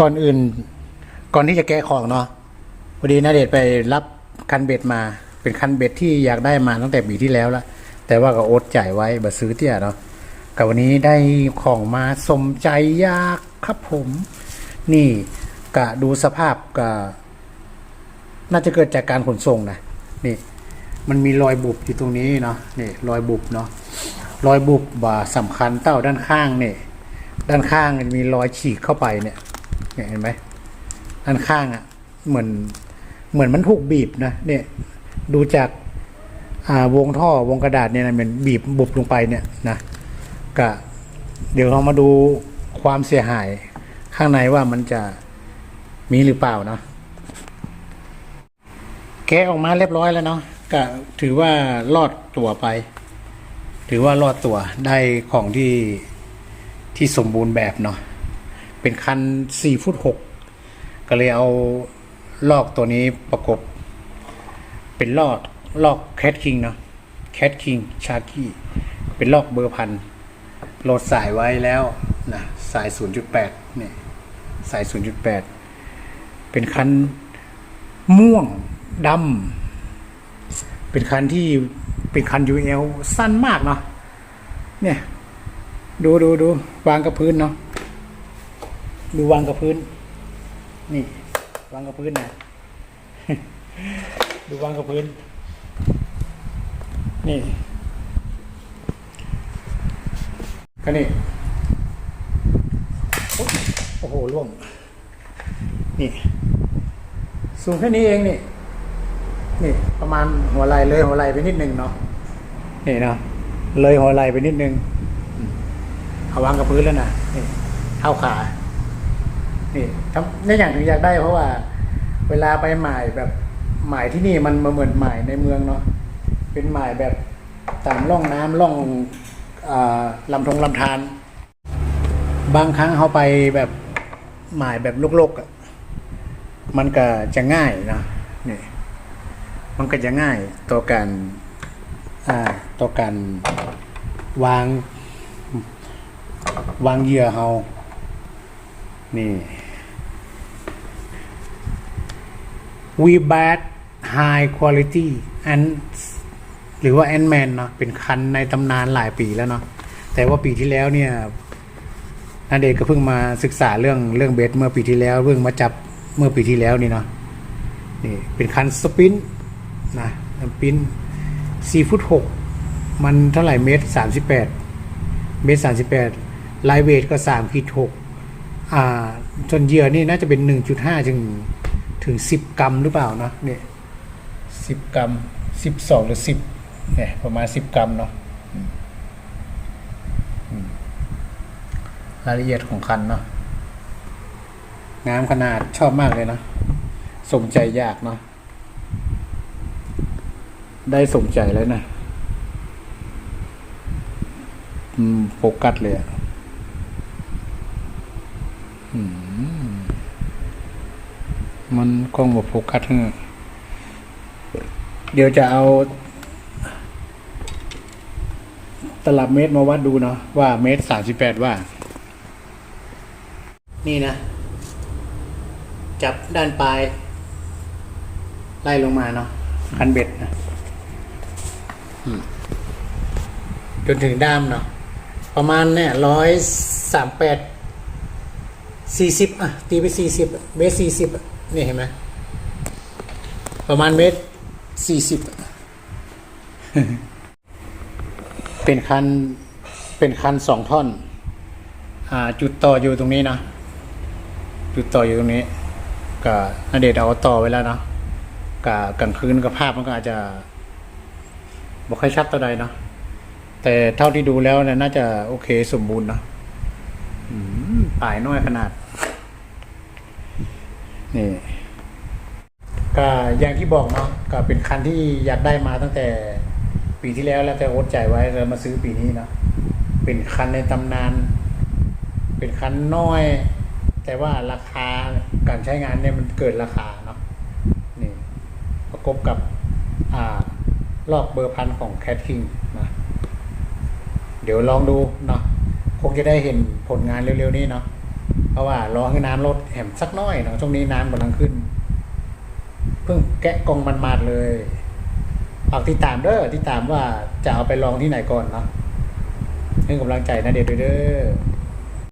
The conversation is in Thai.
ก่อนอื่น ก่อนที่จะแกะของเนาะพอดีนาเดชไปรับคันเบ็ดมา เป็นคันเบ็ดที่อยากได้มาตั้งแต่ปีที่แล้วล้วแต่ว่าก็อดจ่ายไว้บัซื้อเตี้ยเนาะกับวันนี้ได้ของมาสมใจยากครับผม นี่กะดูสภาพกะน่าจะเกิดจากการขนส่งนะนี่ มันมีรอยบุบอยู่ตรงนี้เนาะนี่รอยบุบเนาะรอยบุบบ่าสำคัญเต้าด้านข้างเนี่ยด้านข้างมันมีรอยฉีกเข้าไปเนี่ย เนี่ยเห็นไหมด้านข้างอะ่ะ เหมือน เหมือนมันถูกบีบนะเนี่ย ดูจากอ่าวงท่อวงกระดาษเนี่ยนะมันบีบบุบลงไปเนี่ยนะกะเดี๋ยวเรามาดูความเสียหายข้างในว่ามันจะมีหรือเปล่าเนาะแกะออกมาเรียบร้อยแล้วเนาะก็ถือว่ารอดตัวไป ถือว่ารอดตัวได้ของที่ที่สมบูรณ์แบบเนาะ เป็นคัน4ฟุต6ก็เลยเอาลอกตัวนี้ประกบ เป็นลอกลอกแคทคิงเนาะแคทคิงชากี้เป็นลอกเบอร์พันโหลดสายไว้แล้วนะสาย 0.8เนี่ยสาย 0.8 เป็นคันม่วงดำเป็นคันที่เป็นคัน UL สั้นมากเนาะเนี่ย ดูดูดูวางกับพื้นเนาะ ดูวางกับพื้น นี่วางกับพื้นนะดูวางกับพื้น นี่ก็นี่โอ้โหล่วง นี่ สูงแค่นี้เองนี่ นี่ประมาณหัวไหล่เลยหัวไหล่ไปนิดนึงเนาะ นี่เนาะ เลยหัวไหล่ไปนิดนึง เอาวางกับพื้นแล้วนะนี่เท้าขา นี่ทำนี่อย่างถึงอยากได้เพราะว่า เวลาไปหมายแบบหมายที่นี่มันมาเหมือนหมายในเมืองเนาะเป็นหมายแบบตามร่องน้ำร่องอาลำธงลำธารบางครั้งเขาไปแบบหมายแบบโลกๆอะมันก็จะง่ายนะนี่มันก็จะง่ายต่อการอ่าต่อการวาง วางเหยื่อเฮานี่ we bad high quality and หรือว่า a n man เนาะเป็นคันในตำนานหลายปีแล้วเนาะแต่ว่าปีที่แล้วเนี่ยนาเดชก็เพิ่งมาศึกษาเรื่องเรื่องเบสเมื่อปีที่แล้วเพิ่งมาจับเมื่อปีที่แล้วนี่เนาะนี่เป็นคันสปินนะสปิน4ฟุต6มันเท่าไหร่เมตร38เมตร38ไลท์เวทก็3ขีด6อ่าจนเยื่อนี่น่าจะเป็น1.5ถึง ถึง 10 กรัมหรือเปล่าเนาะเนี่ย10กรัม12หรือ10เนี่ยประมาณ10กรัมเนาะอืมอืมรายละเอียดของคันเนาะงามขนาดชอบมากเลยเนาะสมใจยากเนาะได้สมใจแล้วนะอืมโฟกัสเลยอะ อืม มันกล้องแบบโฟกัสเดี๋ยวจะเอา ตลับเมตรมาวัดดูเนาะว่าเมตรสามสิบแปดว่า นี่นะ จับด้านปลาย ไล่ลงมาเนาะคันเบ็ดนะจนถึงด้ามเนาะประมาณเนี่ยร้อยสามแปดสี่สิบอะ ตีไปสี่สิบเมตรสี่สิบ นี่เห็นไหมประมาณเมตรสี่สิบเป็นคันเป็นคันสองท่อน อ่า จุดต่ออยู่ตรงนี้นะ จุดต่ออยู่ตรงนี้ก็นเดชเอาต่อไว้แล้วเนาะกับกลางคืนกับภาพมันก็อาจจะบอกค่อยชัดตัวใดเนาะแต่เท่าที่ดูแล้วเนี่ยน่าจะโอเคสมบูรณ์เนะอืมป่ายน้อยขนาด นี่ก็อย่างที่บอกเนาะก็เป็นคันที่อยากได้มาตั้งแต่ปีที่แล้วแล้วแต่อดใจไว้แล้วมาซื้อปีนี้เนาะเป็นคันในตำนาน เป็นคันน้อย แต่ว่าราคาการใช้งานเนี่ยมันเกินราคาเนาะนี่ประกบกับอ่าลอกเบอร์พันของแคทคิงนะเดี๋ยวลองดูเนาะคงจะได้เห็นผลงานเร็วๆนี้เนาะ เพราะว่ารอให้น้ำลดแหมสักน้อยเนาะช่วงนี้น้ำกำลังขึ้น เพิ่งแกะกองมันมาดเลยฝากติดตามเด้อติดตามว่าจะเอาไปลองที่ไหนก่อนเนาะให้กำลังใจนะเด็ดเด้อ